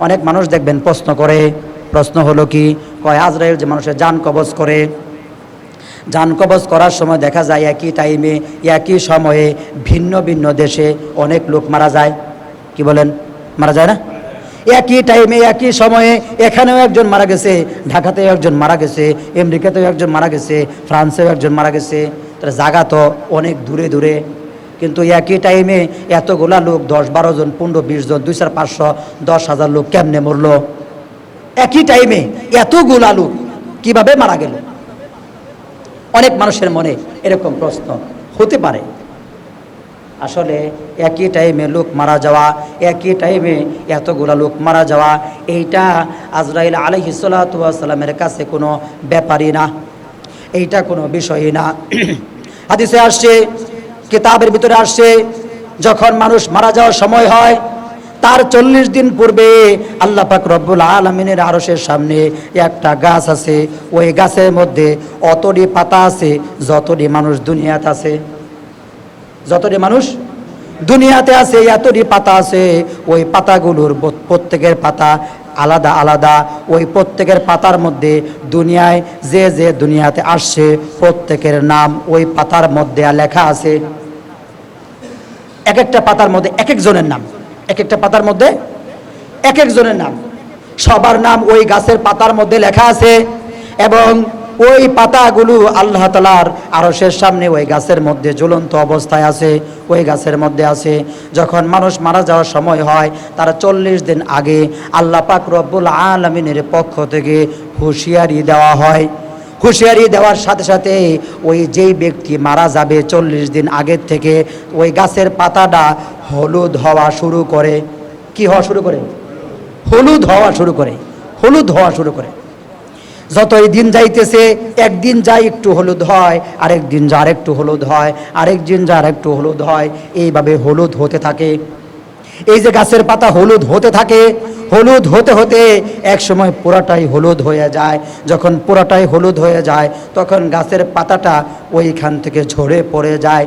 অনেক মানুষ দেখবেন প্রশ্ন করে। প্রশ্ন হলো কি, কয় আজরাইল যে মানুষের যান কবজ করে। যান কবজ করার সময় দেখা যায় একই টাইমে একই সময়ে ভিন্ন ভিন্ন দেশে অনেক লোক মারা যায়। কি বলেন? মারা যায় না? একই টাইমে একই সময়ে এখানেও একজন মারা গেছে, ঢাকাতেও একজন মারা গেছে, আমেরিকাতেও একজন মারা গেছে, ফ্রান্সেও একজন মারা গেছে। তার জায়গা তো অনেক দূরে দূরে। কিন্তু একই টাইমে এতগুলা লোক দশ বারো জন, পনেরো, বিশ জন, দুই চার পাঁচশো দশ হাজার লোক কেমনে মরলো? একই টাইমে এতগুলা লোক কীভাবে মারা গেল? অনেক মানুষের মনে এরকম প্রশ্ন হতে পারে। আসলে একই টাইমে লোক মারা যাওয়া, একই টাইমে এতগুলা লোক মারা যাওয়া, এইটা আজরাইল আলহিসাল্লামের কাছে কোনো ব্যাপারই না। এইটা কোনো বিষয়ই না। হাদিসে আসছে কিতাবের ভিতরে আসছে যখন মানুষ মারা যাওয়ার সময় হয়, তার চল্লিশ দিন পূর্বে আল্লাহ পাক রব্বুল আলমিনের আরসের সামনে একটা গাছ আছে। ওই গাছের মধ্যে অতটি পাতা আছে, যতটি মানুষ দুনিয়াতে আছে। যতটি মানুষ দুনিয়াতে আছে, এতটি পাতা আছে, ওই পাতাগুলোর প্রত্যেকের পাতা আলাদা আলাদা। ওই প্রত্যেকের পাতার মধ্যে দুনিয়ায় যে যে দুনিয়াতে আসছে, প্রত্যেকের নাম ওই পাতার মধ্যে লেখা আছে। এক একটা পাতার মধ্যে এক একজনের নাম। এক একটা পাতার মধ্যে এক একজনের নাম। সবার নাম ওই গাছের পাতার মধ্যে লেখা আছে এবং ওই পাতাগুলো আল্লাহ তালার আরসের সামনে ওই গাছের মধ্যে জ্বলন্ত অবস্থায় আছে, ওই গাছের মধ্যে আছে। যখন মানুষ মারা যাওয়ার সময় হয়, তারা চল্লিশ দিন আগে আল্লাহ পাক রব্বুল আলমিনের পক্ষ থেকে হুঁশিয়ারি দেওয়া হয়। হুঁশিয়ারি দেওয়ার সাথে সাথে ওই যেই ব্যক্তি মারা যাবে চল্লিশ দিন আগের থেকে, ওই গাছের পাতাটা হলুদ হওয়া শুরু করে। কি হওয়া শুরু করে? হলুদ হওয়া শুরু করে। হলুদ হওয়া শুরু করে। যতই দিন যাইতেছে, একদিন যায় একটু হলুদ হয় আরেক দিন যা আরেকটু হলুদ হয় আরেক দিন যা আরেকটু হলুদ হয়, এইভাবে হলুদ হতে থাকে। এই যে গাছের পাতা হলুদ হতে থাকে, হলুদ হতে হতে এক সময় পুরাটাই হলুদ হয়ে যায়। যখন পুরাটাই হলুদ হয়ে যায়, তখন গাছের পাতাটা ওইখান থেকে ঝরে পড়ে যায়।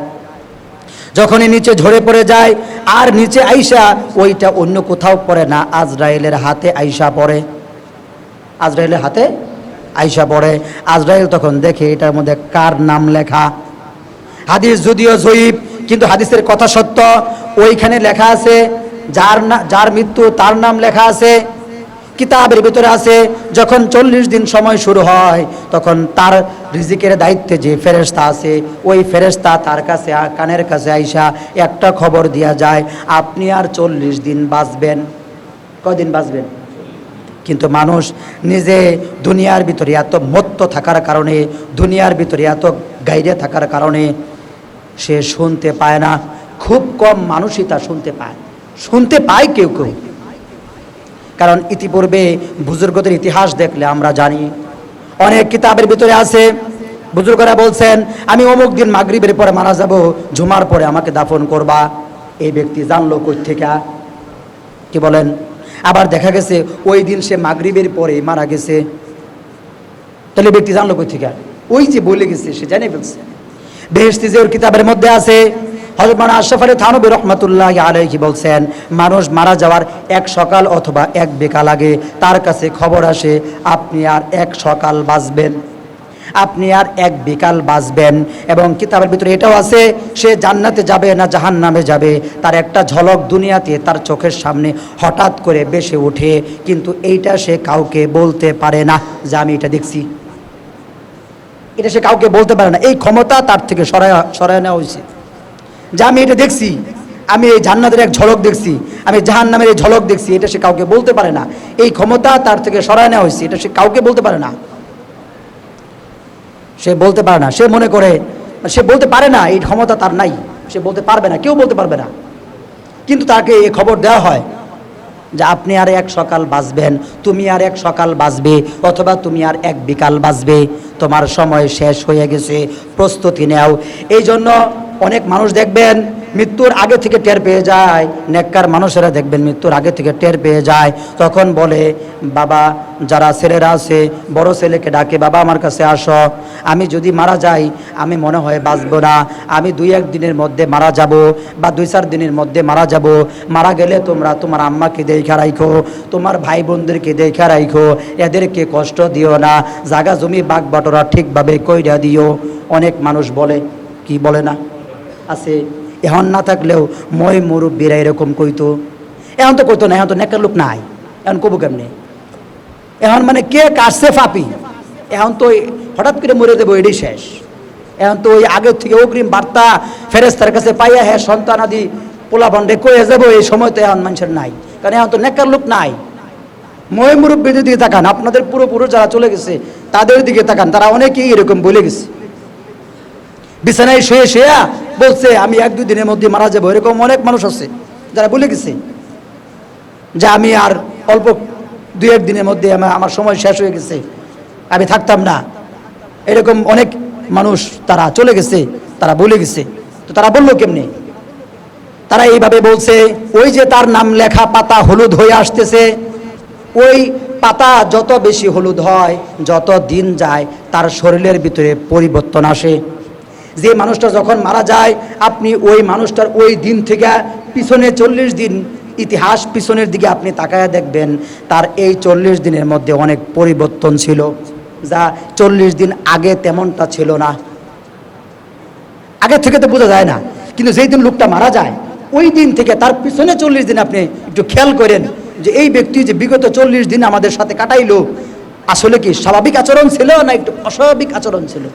যখনই নিচে ঝরে পড়ে যায়, আর নিচে আইসা ওইটা অন্য কোথাও পড়ে না, আজরাইলের হাতে আইসা পড়ে। আজরাইলের হাতে আইসা পড়ে। আজরাইল তখন দেখে এটার মধ্যে কার নাম লেখা। হাদিস যদিও জয়ীব, কিন্তু হাদিসের কথা সত্য ওইখানে লেখা আছে, যার না যার মৃত্যু তার নাম লেখা আছে, কিতাবের ভিতরে আছে, যখন চল্লিশ দিন সময় শুরু হয়, তখন তার রিজিকের দায়িত্বে যে ফেরেস্তা আছে, ওই ফেরেস্তা তার কাছে কানের কাছে আইসা একটা খবর দিয়া যায়, আপনি আর চল্লিশ দিন বাঁচবেন। কদিন বাঁচবেন? কিন্তু মানুষ নিজে দুনিয়ার ভিতরে এত মত্ত থাকার কারণে, দুনিয়ার ভিতরে এত গাইডে থাকার কারণে সে শুনতে পায় না। খুব কম মানুষই তা শুনতে পায়। শুনতে পায় কেউ কেউ। কারণ ইতিপূর্বে বুজুর্গদের ইতিহাস দেখলে আমরা জানি। অনেক কিতাবের ভিতরে আছে। বুজুর্গরা বলছেন, আমি অমুক দিন মাগরিবের পরে মারা যাব ঝুমার পরে আমাকে দাফন করবা। এই ব্যক্তি জানলো কই থেকে কি বলেন? আবার দেখা গেছে, ওই দিন সে মাগরিবের পরে মারা গেছে। তাহলে ব্যক্তি জানলো কই থেকে ওই যে বলে গেছে, সে জানে ফেলছে। বেহেস্তি যে ওর কিতাবের মধ্যে আছে হজরত আশরাফ আলী থানবী রহমতুল্লাহ আলাইহি বলছেন, মানুষ মারা যাওয়ার এক সকাল অথবা এক বেকাল আগে তার কাছে খবর আসে, আপনি আর এক সকাল বাঁচবেন। আপনি আর এক বিকাল বাঁচবেন। এবং কিতাবের ভিতরে এটাও আছে, সে জান্নাতে যাবে না জাহান নামে যাবে। তার একটা ঝলক দুনিয়াতে তার চোখের সামনে হঠাৎ করে বেসে ওঠে, কিন্তু এইটা সে কাউকে বলতে পারে না। যে আমি এটা দেখছি। এটা সে কাউকে বলতে পারে না। এই ক্ষমতা তার থেকে সরায় সরায় নেওয়া উচিত যে আমি এটা দেখছি, আমি এই জান্নাতের এক ঝলক দেখছি, আমি জাহান নামের এই ঝলক দেখছি, এটা সে কাউকে বলতে পারে না। এই ক্ষমতা তার থেকে সরায় নেওয়া হয়েছে, এটা সে কাউকে বলতে পারে না। সে বলতে পারে না, সে মনে করে, সে বলতে পারে না, এই ক্ষমতা তার নাই, সে বলতে পারবে না, কেউ বলতে পারবে না। কিন্তু তাকে এই খবর দেওয়া হয় যে আপনি আর এক সকাল বাঁচবেন, তুমি আর এক সকাল বাঁচবে, অথবা তুমি আর এক বিকাল বাঁচবে। তোমার সময় শেষ হয়ে গেছে, প্রস্তুতি নেও। এই জন্য অনেক মানুষ দেখবেন মৃত্যুর আগে থেকে টের পেয়ে যায়। নেককার মানুষেরা দেখবেন মৃত্যুর আগে থেকে টের পেয়ে যায়। তখন বলে, বাবা, যারা ছেলেরা আছে, বড় ছেলেকে ডাকে, বাবা, আমার কাছে আসো। আমি যদি মারা যাই, আমি মনে হয় বাঁচব না। আমি দুই এক দিনের মধ্যে মারা যাব বা দুই চার দিনের মধ্যে মারা যাব। মারা গেলে তোমরা তোমার আম্মাকে দেখা রাখো তোমার ভাই বোনদেরকে দেখা রাখো এদেরকে কষ্ট দিও না। জাগা জমি বাঘ বাটোরা ঠিকভাবে কইরা দিও। অনেক মানুষ বলে, কি বলে না? আছে। এখন না থাকলেও মই মুরব্বীরা এরকম কইতো। এখন তো কইতো না, এখন তো নেকার লোক নাই। এখন কবু কেমনে? এখন মানে কে কাটছে ফাপি? এখন তো হঠাৎ করে মরে দেবো এটাই শেষ। এখন তো ওই আগের থেকে অগ্রিম বার্তা ফেরেস্তার কাছে পাইয়া হ্যাঁ সন্তান আদি পোলা বন্ডে কয়ে যাব, এই সময় তো এখন মানুষের নাই। কারণ এখন তো নেকার লোক নাই। মই মুরব্বীদের দিকে তাকান, আপনাদের পুরোপুরো যারা চলে গেছে, তাদের দিকে তাকান, তারা অনেকেই এরকম বলে গেছে। বিছানায় শুয়ে শুয়ে বলছে, আমি এক দুই দিনের মধ্যে মারা যাব। এরকম অনেক মানুষ আছে যারা বলে গেছে যে, আমি আর অল্প দু এক দিনের মধ্যে আমার আমার সময় শেষ হয়ে গেছে, আমি থাকতাম না। এরকম অনেক মানুষ তারা চলে গেছে, তারা বলে গেছে। তো তারা বলল কেমনি? তারা এইভাবে বলছে, ওই যে তার নাম লেখা পাতা হলুদ হয়ে আসতেছে, ওই পাতা যত বেশি হলুদ হয়, যত দিন যায়, তার শরীরের ভিতরে পরিবর্তন আসে। যে মানুষটা যখন মারা যায়, আপনি ওই মানুষটার ওই দিন থেকে পিছনে চল্লিশ দিন ইতিহাস পিছনের দিকে আপনি তাকায় দেখবেন, তার এই চল্লিশ দিনের মধ্যে অনেক পরিবর্তন ছিল। যা চল্লিশ দিন আগে তেমনটা ছিল না। আগে থেকে তো বোঝা যায় না, কিন্তু যেই দিন লোকটা মারা যায়, ওই দিন থেকে তার পিছনে চল্লিশ দিন আপনি একটু খেয়াল করেন যে এই ব্যক্তি যে বিগত চল্লিশ দিন আমাদের সাথে কাটাইলো, আসলে কি স্বাভাবিক আচরণ ছিল না একটু অস্বাভাবিক আচরণ ছিল?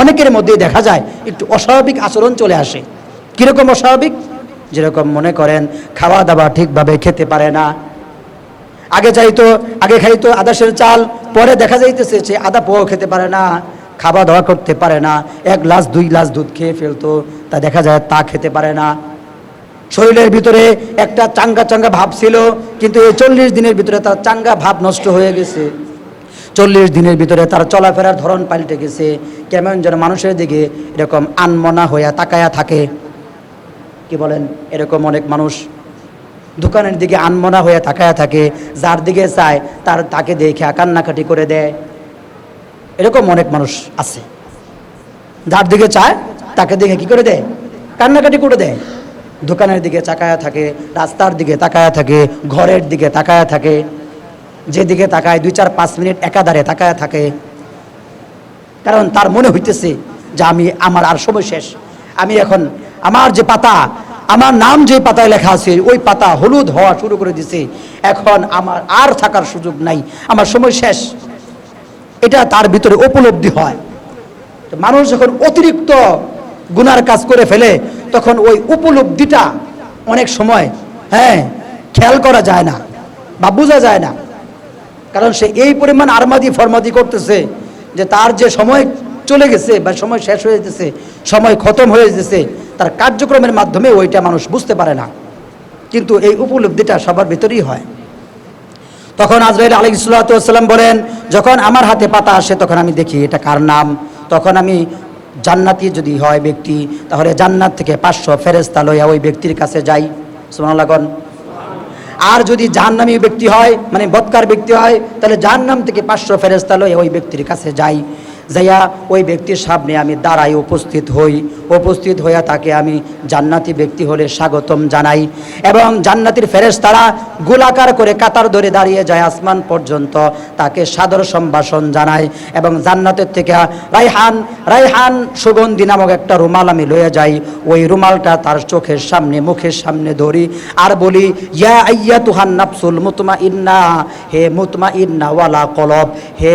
অনেকের মধ্যেই দেখা যায় একটু অস্বাভাবিক আচরণ চলে আসে। কীরকম অস্বাভাবিক? যেরকম মনে করেন খাওয়া দাওয়া ঠিকভাবে খেতে পারে না। আগে চাইতো আগে খাইতো আদাসের চাল, পরে দেখা যাইতেছে সে আদা পোয়াও খেতে পারে না খাওয়া দাওয়া করতে পারে না, এক গ্লাস, দুই গ্লাস দুধ খেয়ে ফেলতো, তা দেখা যায় তা খেতে পারে না। শরীরের ভিতরে একটা চাঙ্গা চাঙ্গা ভাব ছিল, কিন্তু এই চল্লিশ দিনের ভিতরে তার চাঙ্গা ভাব নষ্ট হয়ে গেছে। চল্লিশ দিনের ভিতরে তার চলাফেরার ধরন পাল্টে গেছে। কেমন যেন মানুষের দিকে এরকম আনমনা হইয়া তাকায়া থাকে। কি বলেন? এরকম অনেক মানুষ দোকানের দিকে আনমনা হয়ে তাকায়া থাকে, যার দিকে চায় তার তাকে দেখে কান্নাকাটি করে দেয়। এরকম অনেক মানুষ আছে। যার দিকে চায় তাকে দেখে কি করে দেয়? কান্নাকাটি করে দেয়। দোকানের দিকে তাকায়া থাকে, রাস্তার দিকে তাকায়া থাকে, ঘরের দিকে তাকায়া থাকে। যেদিকে তাকায়, দুই চার পাঁচ মিনিট একাধারে তাকায় থাকে। কারণ তার মনে হইতেছে যে আমি, আমার আর সময় শেষ। আমি এখন আমার যে পাতা, আমার নাম যে পাতায় লেখা আছে, ওই পাতা হলুদ হওয়া শুরু করে দিছে। এখন আমার আর থাকার সুযোগ নাই, আমার সময় শেষ। এটা তার ভিতরে উপলব্ধি হয়। মানুষ যখন অতিরিক্ত গুনার কাজ করে ফেলে, তখন ওই উপলব্ধিটা অনেক সময় হ্যাঁ খেয়াল করা যায় না বা বোঝা যায় না। কারণ সে এই পরিমাণ আরমাদি ফরমাদি করতেছে যে তার যে সময় চলে গেছে বা সময় শেষ হয়ে যেতেছে সময় খতম হয়ে যেতেছে তার কার্যক্রমের মাধ্যমে ওইটা মানুষ বুঝতে পারে না। কিন্তু এই উপলব্ধিটা সবার ভিতরেই হয়। তখন আজরাইল আলী ইসলাতাম বলেন, যখন আমার হাতে পাতা আসে, তখন আমি দেখি এটা কার নাম? তখন আমি জান্নাতি যদি হয় ব্যক্তি, তাহলে জান্নাত থেকে পাঁচশো ফেরেস্তা লইয়া ওই ব্যক্তির কাছে যাই। সোনালাগন আর যদি জাহান্নামী ব্যক্তি হয় মানে বৎকার ব্যক্তি হয়, তাহলে জাহান্নাম থেকে পাঁচশো ফেরেস্তা ওই ব্যক্তির কাছে যাই। যাইয়া ওই ব্যক্তির সামনে আমি দাঁড়াই উপস্থিত হই। উপস্থিত হইয়া তাকে আমি জান্নাতি ব্যক্তি হলে স্বাগতম জানাই। এবং জান্নাতির ফেরেস তারা গোলাকার করে কাতার ধরে দাঁড়িয়ে যায় আসমান পর্যন্ত তাকে সাদর সম্ভাষণ জানায় এবং জান্নাতের থেকে রাইহান রাইহান সুগন্ধি নামক একটা রুমাল আমি লয়ে যাই। ওই রুমালটা তার চোখের সামনে, মুখের সামনে ধরি আর বলি, ইয়া আইয়া তুহান নাফসুল মুতমা ইন্না হে মুতমা ইন্না ওয়ালা কলব হে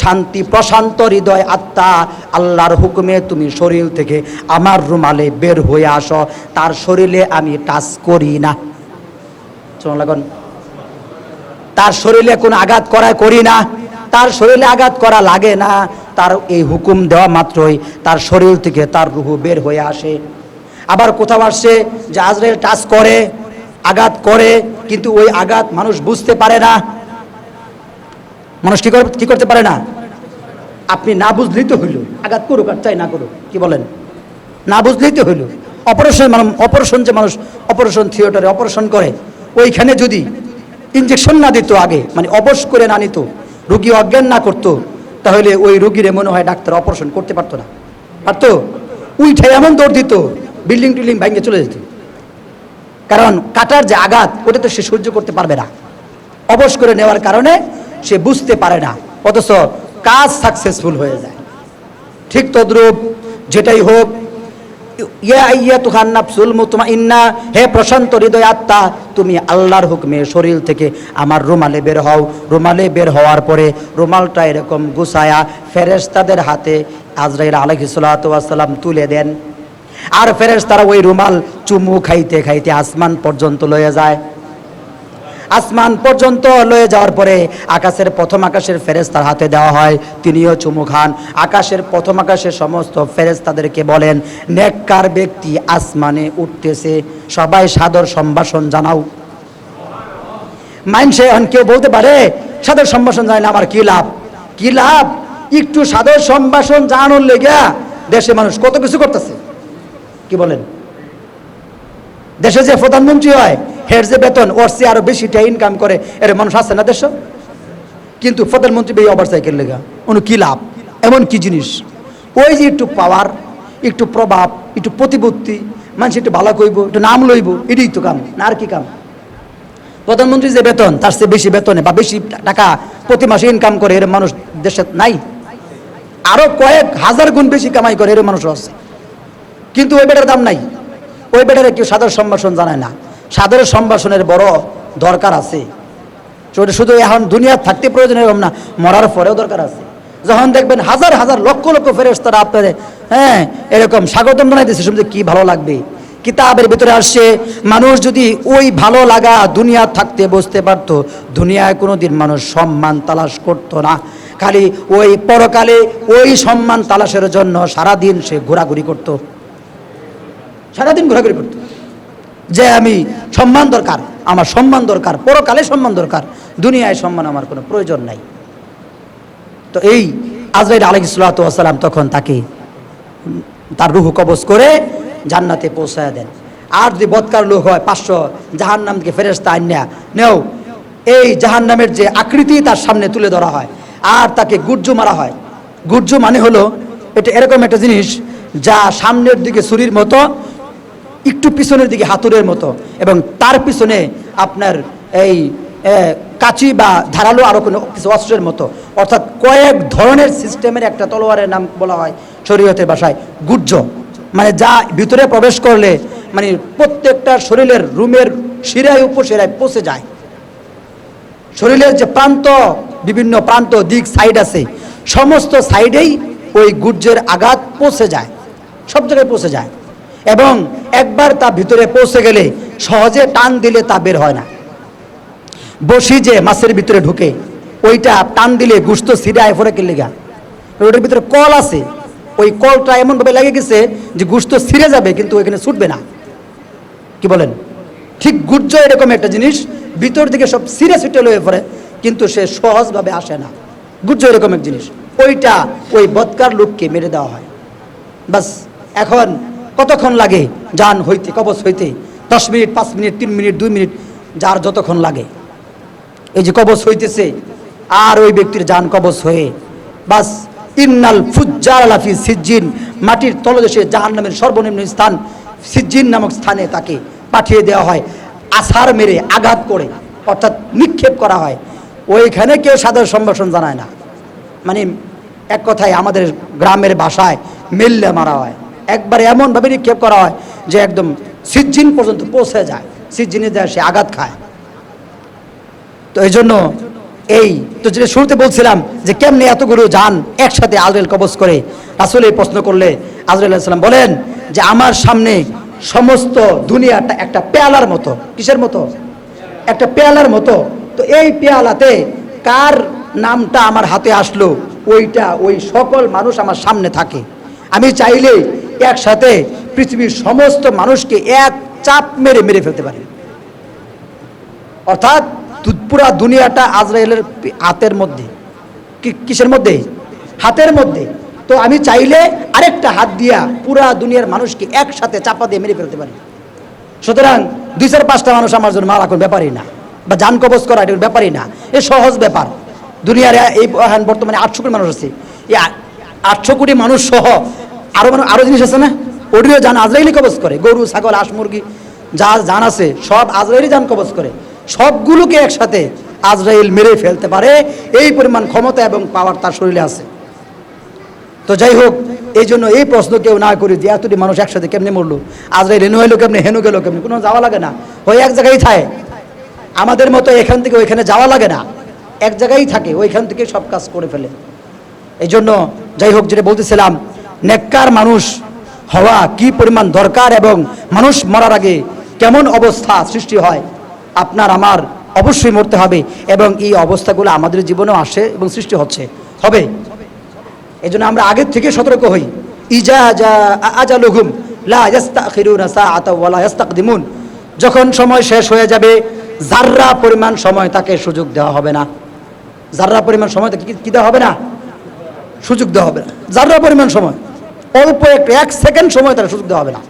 শান্তি প্রশান্ত হৃদয় আত্মা, আল্লাহর হুকুমে তুমি শরীর থেকে আমার রুমালে বের হয়ে আসো। তার শরীরে আমি টাচ করি না। তার শরীরে কোনো আঘাত করা করি না। তার শরীরে আঘাত করা লাগে না। তার এই হুকুম দেওয়া মাত্রই তার শরীর থেকে তার রুহু বের হয়ে আসে। আবার কোথাও আসছে যে আজরাইল টাচ করে, আঘাত করে, কিন্তু ওই আঘাত মানুষ বুঝতে পারে না। মানুষ কি করতে পারে না? আপনি না বুঝলেই তো হইল। আঘাত করুক আর চাই না করুক। কি বলেন? না বুঝলেই তো হইল। অপারেশন মানে অপারেশন যে মানুষ অপারেশন থিয়েটারে অপারেশন করে, ওইখানে যদি ইঞ্জেকশন না দিত আগে মানে অবশ করে না নিত, রুগী অজ্ঞান না করতো, তাহলে ওই রুগীরে মনে হয় ডাক্তার অপারেশন করতে পারতো না। পারতো? উইঠে এমন দৌড় দিত, বিল্ডিং টিল্ডিং ভেঙে চলে যেত। কারণ কাটার যে আঘাত, ওটা তো সে সহ্য করতে পারবে না। অবশ করে নেওয়ার কারণে সে বুঝতে পারে না। অথচ কাজ সাকসেসফুল হয়ে যায়। ঠিক তদ্রূপ যেটাই হোক হে প্রশান্ত হৃদয় আত্মা তুমি আল্লাহর হুকমে শরীর থেকে আমার রুমালে বের হও। রুমালে বের হওয়ার পরে রুমালটা এরকম গুছায়া ফেরেশতাদের হাতে আজরাইল আলহিসাল্লাম তুলে দেন। আর ফেরেশতারা ওই রুমাল চুমু খাইতে খাইতে আসমান পর্যন্ত লয়ে যায়। আসমান পর্যন্ত লয়ে যাওয়ার পরে আকাশের প্রথম আকাশের ফেরেস্তার হাতে দেওয়া হয়। তিনিও চুমু খান। আকাশের প্রথম আকাশের সমস্ত ফেরেস্তাদেরকে বলেন, নেককার ব্যক্তি আসমানে উঠতেছে। সবাই সাদর সম্ভাষণ জানাও। মাইনসে এখন কেউ বলতে পারে, সাদর সম্ভাষণ জানাই না, আমার কি লাভ? কি লাভ? একটু সাদর সম্ভাষণ জানানোর লেগে দেশে মানুষ কত কিছু করতেছে? কি বলেন? দেশে যে প্রধানমন্ত্রী হয়, হের যে বেতন, ওর চেয়ে আরও বেশিটা ইনকাম করে, এর মানুষ আছে না দেশ? কিন্তু প্রধানমন্ত্রী এই ওভার সাইকেল লেগা, উনি কি লাভ? এমন কি জিনিস? ওই যে একটু পাওয়ার একটু প্রভাব, একটু প্রতিপত্তি, মানুষ একটু ভালো কইব, একটু নাম লইব, এটাই তো কাম, না আর কি কাম? প্রধানমন্ত্রী যে বেতন, তার চেয়ে বেশি বেতনে বা বেশি টাকা প্রতি মাসে ইনকাম করে, এর মানুষ দেশে নাই। আরও কয়েক হাজার গুণ বেশি কামাই করে, এর মানুষ আছে। কিন্তু ওই বেটার দাম নাই। ওই বেটারে কেউ সাদর সম্ভাষণ জানায় না। সাদর সম্ভাষণের বড় দরকার আছে। সেটা শুধু এখন দুনিয়া থাকতে প্রয়োজন এরকম না, মরার পরেও দরকার আছে। যখন দেখবেন হাজার হাজার লক্ষ লক্ষ ফেরেস তারা আপনাদের হ্যাঁ এরকম স্বাগতম জানাইতেছে শুনতে কি ভালো লাগবে। কিতাবের ভিতরে আসছে, মানুষ যদি ওই ভালো লাগা দুনিয়া থাকতে বসতে পারতো, দুনিয়ায় কোনোদিন মানুষ সম্মান তালাশ করতো না। খালি ওই পরকালে ওই সম্মান তালাশের জন্য সারাদিন সে ঘোরাঘুরি করতো। সারাদিন ঘোরাঘুরি করতো। যে আমি সম্মান দরকার, আমার সম্মান দরকার, পরকালে সম্মান দরকার, দুনিয়ায় সম্মান আমার কোনো প্রয়োজন নাই। তো এই আজরাইল আলহিসাল্লাম তখন তাকে তার রুহু কবজ করে জান্নাতে পৌঁছায় দেন। আর যদি বৎকার লোক হয়, পাঁচশো জাহান জাহান্নামকে ফেরেস্তা আন্যা নেও। এই জাহান্নামের যে আকৃতি তার সামনে তুলে ধরা হয়। আর তাকে গুর্জু মারা হয়। গুর্জু মানে হলো, এটা এরকম একটা জিনিস যা সামনের দিকে ছুরির মতো একটু পিছনের দিকে হাতুরের মতো এবং তার পিছনে আপনার এই কাঁচি বা ধারালো আরও কোনো কিছু অস্ত্রের মতো। অর্থাৎ কয়েক ধরনের সিস্টেমের একটা তলোয়ারের নাম বলা হয় শরীয়তের ভাষায় গুজ্জ মানে যা ভিতরে প্রবেশ করলে মানে প্রত্যেকটা শরীরের রুমের শিরায় উপশিরায় পচে যায়। শরীরের যে প্রান্ত, বিভিন্ন প্রান্ত, দিক, সাইড আছে, সমস্ত সাইডেই ওই গুর্জের আঘাত পৌঁছে যায়। সব জায়গায় পৌঁছে যায়। এবং একবার তা ভিতরে পৌঁছে গেলে সহজে টান দিলে তা বের হয় না। বসি যে মাছের ভিতরে ঢুকে, ওইটা টান দিলে গুস্ত সিরায় ফোরে কিনলে গা। ওটার ভিতরে কল আছে, ওই কলটা এমনভাবে লেগে গেছে যে গুস্ত ছিঁড়ে যাবে, কিন্তু ওইখানে ছুটবে না। কি বলেন? ঠিক গুর্জ এরকম একটা জিনিস, ভিতর দিকে সব সিরে ছুটে লয়ে পড়ে কিন্তু সে সহজভাবে আসে না। গুর্জ এরকম এক জিনিস, ওইটা ওই বৎকার লোককে মেরে দেওয়া হয়। বাস, এখন কতক্ষণ লাগে? যান হইতে, কবচ হইতে। দশ মিনিট, পাঁচ মিনিট, তিন মিনিট, দুই মিনিট, যার যতক্ষণ লাগে। এই যে কবচ হইতেছে, আর ওই ব্যক্তির যান কবচ হয়ে। বাস, ইন্নাল ফুজ্জার লাফি সিজ্জিন। মাটির তলদেশে জাহান নামের সর্বনিম্ন স্থান সিজ্জিন নামক স্থানে তাকে পাঠিয়ে দেওয়া হয়। আছাড় মেরে আঘাত করে, অর্থাৎ নিক্ষেপ করা হয়। ওইখানে কেউ সাদর সম্ভাষণ জানায় না। মানে এক কথায় আমাদের গ্রামের ভাষায় মেললে মারা হয়। একবারে এমনভাবে নিক্ষেপ করা হয় যে একদম সিজ্জিন পর্যন্ত পৌঁছে যায়। সিজ্জিনে যায় সে আঘাত খায়। তো এই জন্য এই, তো যেটা শুরুতে বলছিলাম যে কেমনে এতগুলো যান একসাথে আজরাইল কবজ করে আসলে প্রশ্ন করলে আজরাইল সালাম বলেন যে আমার সামনে সমস্ত দুনিয়াটা একটা পেয়ালার মতো। কিসের মতো? একটা পেয়ালার মতো। তো এই পেয়ালাতে কার নামটা আমার হাতে আসলো? ওইটা ওই সকল মানুষ আমার সামনে থাকে। আমি চাইলে একসাথে পৃথিবীর সমস্ত মানুষকে এক চাপ মেরে মেরে ফেলতে পারি। অর্থাৎ পুরা দুনিয়াটা আজরাইলের হাতের মধ্যে। কিসের মধ্যে? হাতের মধ্যে। তো আমি চাইলে আরেকটা হাত দিয়া পুরা দুনিয়ার মানুষকে একসাথে চাপা দিয়ে মেরে ফেলতে পারি। সুতরাং দুই চার পাঁচটা মানুষ আমার জন্য মারা কোনো ব্যাপারই না, বা যান কবজ করা এটা ব্যাপারই না। এ সহজ ব্যাপার। দুনিয়ার এই বর্তমানে আটশো কোটি মানুষ আছে। এই আটশো কোটি মানুষ সহ আরও মানে আরও জিনিস আছে না? ওটিও যান আজরাইলি কবজ করে, গরু, ছাগল, হাঁস, মুরগি, যা যান আছে, সব আজরাইলি যান কবজ করে। সবগুলোকে একসাথে আজরাইল মেরে ফেলতে পারে, এই পরিমাণ ক্ষমতা এবং পাওয়ার তার শরীরে আছে। তো যাই হোক, এই জন্য এই প্রশ্ন কেউ না করি যে এতটি মানুষ একসাথে কেমনে মরলো? আজরাইল হেনু হইল কেমনে, হেনু গেলো কেমনে? কোনো যাওয়া লাগে না। ওই এক জায়গায় থাকে। আমাদের মতো এখান থেকে ওইখানে যাওয়া লাগে না। এক জায়গায় থাকে, ওইখান থেকে সব কাজ করে ফেলে। এই জন্য যাই হোক, যেটা বলতেছিলাম নেককার মানুষ হওয়া কি পরিমাণ দরকার এবং মানুষ মরার আগে কেমন অবস্থা সৃষ্টি হয়? আপনার আমার অবশ্যই মরতে হবে এবং এই অবস্থাগুলো আমাদের জীবনেও আসে এবং সৃষ্টি হচ্ছে। হবে। এই জন্য আমরা আগের থেকে সতর্ক হই। ইজা যা আজালুহুম লা ইয়াস্তাখিরুনা সাআতা ওয়া লা ইয়াস্তাকদিমুন। যখন সময় শেষ হয়ে যাবে জাররা পরিমাণ সময় তাকে সুযোগ দেওয়া হবে না। জাররা পরিমাণ সময় তাকে কি- দেওয়া হবে না? সুযোগ দেওয়া হবে না। জাররা পরিমাণ সময়। অল্প একটু এক সেকেন্ড সময় তারা সুযোগ দেওয়া হবে না।